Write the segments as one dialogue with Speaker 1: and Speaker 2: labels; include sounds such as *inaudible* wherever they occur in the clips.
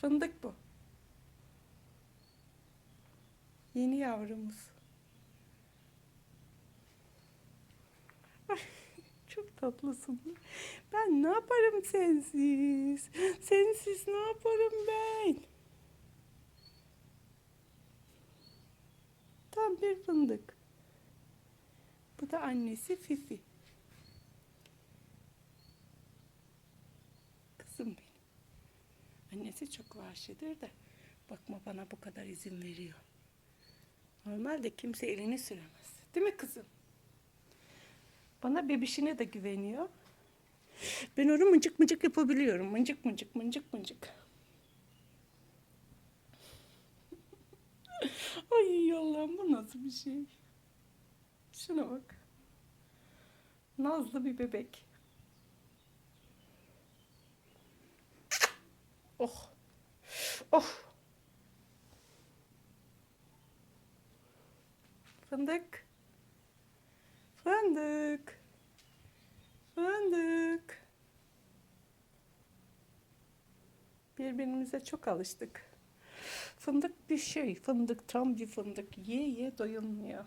Speaker 1: Fındık bu. Yeni yavrumuz. *laughs* Çok tatlısın. Ben ne yaparım sensiz? Sensiz ne yaparım ben? Tam bir fındık. Bu da annesi Fifi. Kızım benim. Annesi çok vahşidir de bakma bana bu kadar izin veriyor. Normalde kimse elini süremez. Değil mi kızım? Bana bebişine de güveniyor. Ben onu mıncık mıncık yapabiliyorum. Mıncık mıncık mıncık mıncık. *laughs* Ay Allah'ım bu nasıl bir şey? Şuna bak. Nazlı bir bebek. Oh. Oh. Fındık. Fındık. Fındık. Birbirimize çok alıştık. Fındık bir şey. Fındık tam bir fındık. Ye ye doyulmuyor.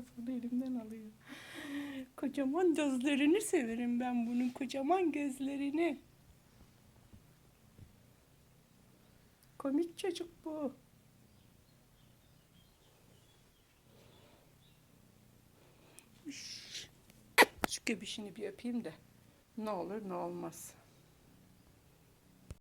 Speaker 1: Telefonu elimden alıyor. Kocaman gözlerini severim ben bunun kocaman gözlerini. Komik çocuk bu. Şu göbüşünü bir öpeyim de ne olur ne olmaz.